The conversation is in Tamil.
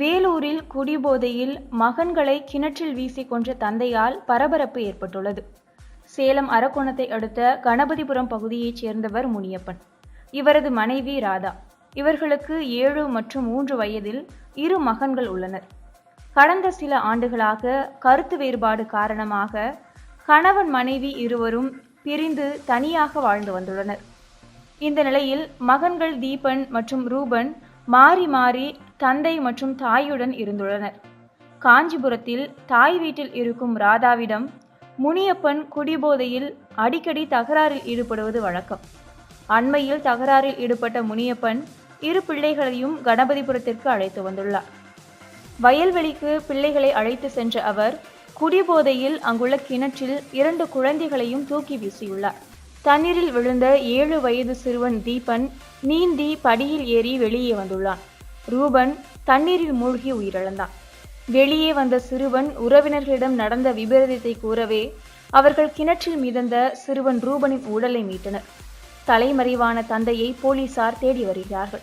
வேலூரில் குடிபோதையில் மகன்களை கிணற்றில் வீசி கொன்ற தந்தையால் பரபரப்பு ஏற்பட்டுள்ளது. சேலம் அரக்கோணத்தை அடுத்த கணபதிபுரம் பகுதியைச் சேர்ந்தவர் முனியப்பன். இவரது மனைவி ராதா. இவர்களுக்கு ஏழு மற்றும் மூன்று வயதில் இரு மகன்கள் உள்ளனர். கடந்த சில ஆண்டுகளாக கருத்து வேறுபாடு காரணமாக கணவன் மனைவி இருவரும் பிரிந்து தனியாக வாழ்ந்து வந்துள்ளனர். இந்த நிலையில் மகன்கள் தீபன் மற்றும் ரூபன் மாறி மாறி தந்தை மற்றும் தாயுடன் இருந்துள்ளனர். காஞ்சிபுரத்தில் தாய் வீட்டில் இருக்கும் ராதாவிடம் முனியப்பன் குடிபோதையில் அடிக்கடி தகராறில் ஈடுபடுவது வழக்கம். அண்மையில் தகராறில் ஈடுபட்ட முனியப்பன் இரு பிள்ளைகளையும் கணபதிபுரத்திற்கு அழைத்து வந்துள்ளார். வயல்வெளிக்கு பிள்ளைகளை அழைத்து சென்ற அவர் குடிபோதையில் அங்குள்ள கிணற்றில் இரண்டு குழந்தைகளையும் தூக்கி வீசியுள்ளார். தண்ணீரில் விழுந்த ஏழு வயது சிறுவன் தீபன் நீந்தி படியில் ஏறி வெளியே வந்துள்ளான். ரூபன் தண்ணீரில் மூழ்கி உயிரிழந்தான். வெளியே வந்த சிறுவன் உறவினர்களிடம் நடந்த விபரீதத்தை கூறவே அவர்கள் கிணற்றில் மிதந்த சிறுவன் ரூபனின் உடலை மீட்டனர். தலைமறைவான தந்தையை போலீசார் தேடி வருகிறார்கள்.